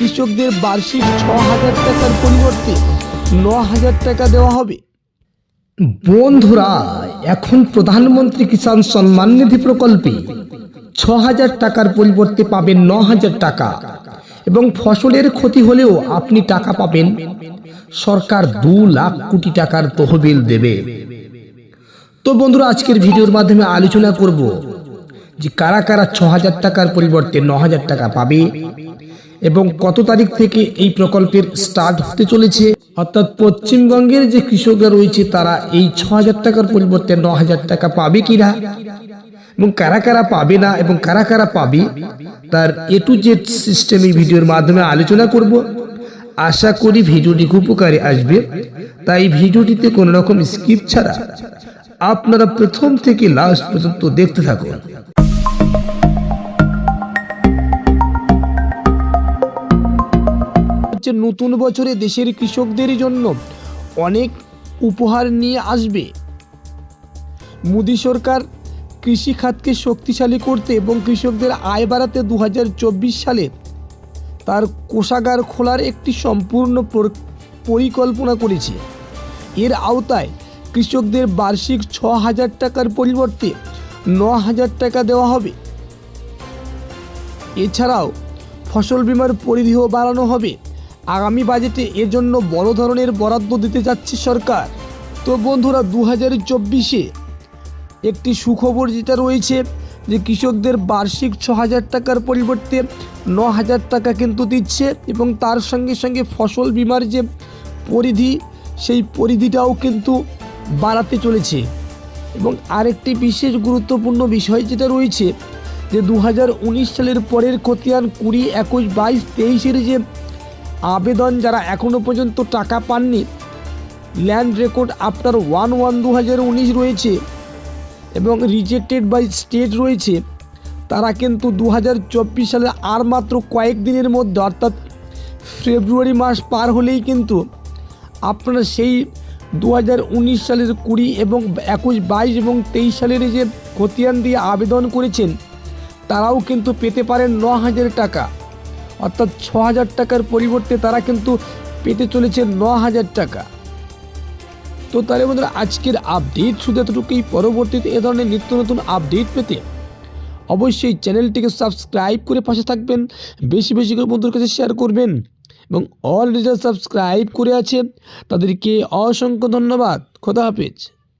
কৃষকদের বার্ষিক ছ হাজার টাকার পরিবর্তে ন হাজার টাকা দেওয়া হবে। বন্ধুরা, এখন প্রধানমন্ত্রী কিষাণ সম্মান নিধি প্রকল্পে ছ হাজার টাকার পরিবর্তে পাবেন ন হাজার টাকা এবং ফসলের ক্ষতি হলেও আপনি টাকা পাবেন। সরকার দু লাখ কোটি টাকার তহবিল দেবে। তো বন্ধুরা, আজকের ভিডিওর মাধ্যমে আলোচনা করব যে কারা কারা ছ হাজার টাকার পরিবর্তে ন হাজার টাকা পাবে এবং কত তারিখ থেকে এই প্রকল্পের স্টার্ট হতে চলেছে? অর্থাৎ পশ্চিমবঙ্গের যে কৃষকরা রয়েছে, তারা এই ছ হাজার টাকার পরিবর্তে ন হাজার টাকা পাবে কিনা? এবং কারা কারা পাবে না? এবং কারা কারা পাবে? তার এ টু জেড সিস্টেম এই ভিডিওর মাধ্যমে আলোচনা করব। আশা করি ভিডিওটি খুব উপকারে আসবে। তাই ভিডিওটিতে কোনো রকম স্কিপ ছাড়া আপনারা প্রথম থেকে লাস্ট পর্যন্ত দেখতে থাকুন। হচ্ছে নতুন বছরে দেশের কৃষকদের জন্য অনেক উপহার নিয়ে আসবে। মোদী সরকার কৃষি খাতকে শক্তিশালী করতে এবং কৃষকদের আয় বাড়াতে দু হাজার চব্বিশ সালে তার কোষাগার খোলার একটি সম্পূর্ণ পরিকল্পনা করেছে। এর আওতায় কৃষকদের বার্ষিক ছ হাজার টাকার পরিবর্তে ন হাজার টাকা দেওয়া হবে। এছাড়াও ফসল বিমার পরিধিও বাড়ানো হবে। আগামী বাজেটে এর জন্য বড় ধরনের বরাদ্দ দিতে যাচ্ছে সরকার। তো বন্ধুরা দু হাজার চব্বিশে একটি সুখবর যেটা রয়েছে যে কৃষকদের বার্ষিক ছ হাজার টাকার পরিবর্তে ন হাজার টাকা কিন্তু দিচ্ছে এবং তার সঙ্গে সঙ্গে ফসল বিমার যে পরিধি, সেই পরিধিটাও কিন্তু বাড়াতে চলেছে। এবং আরেকটি বিশেষ গুরুত্বপূর্ণ বিষয় যেটা রয়েছে যে দু হাজার উনিশ সালের পরের খতিয়ান কুড়ি, একুশ, বাইশ, তেইশের যে আবেদন যারা এখনও পর্যন্ত টাকা পাননি। Land record after one one দু হাজার উনিশ রয়েছে এবং রিজেক্টেড বাই স্টেট রয়েছে। তারা কিন্তু দু হাজার চব্বিশ সালে আর মাত্র কয়েক দিনের মধ্যে, অর্থাৎ ফেব্রুয়ারি মাস পার হলেই কিন্তু আপনারা সেই দু হাজার উনিশ সালের কুড়ি এবং একুশ, বাইশ এবং তেইশ সালের যে খতিয়ান দিয়ে আবেদন করেছেন, তারাও কিন্তু পেতে পারেন ন হাজার টাকা। অর্থাৎ ছ হাজার টাকার পরিবর্তে তারা কিন্তু পেতে চলেছে ন হাজার টাকা। তো তাহলে বন্ধুরা, আজকের আপডেট শুধু এতটুকুই। পরবর্তীতে এ ধরনের নিত্য নতুন আপডেট পেতে অবশ্যই চ্যানেলটিকে সাবস্ক্রাইব করে পাশে থাকবেন, বেশি বেশি করে বন্ধুর কাছে শেয়ার করবেন এবং অলরেডি সাবস্ক্রাইব করে আছে। তাদেরকে অসংখ্য ধন্যবাদ। খোদা হাফেজ।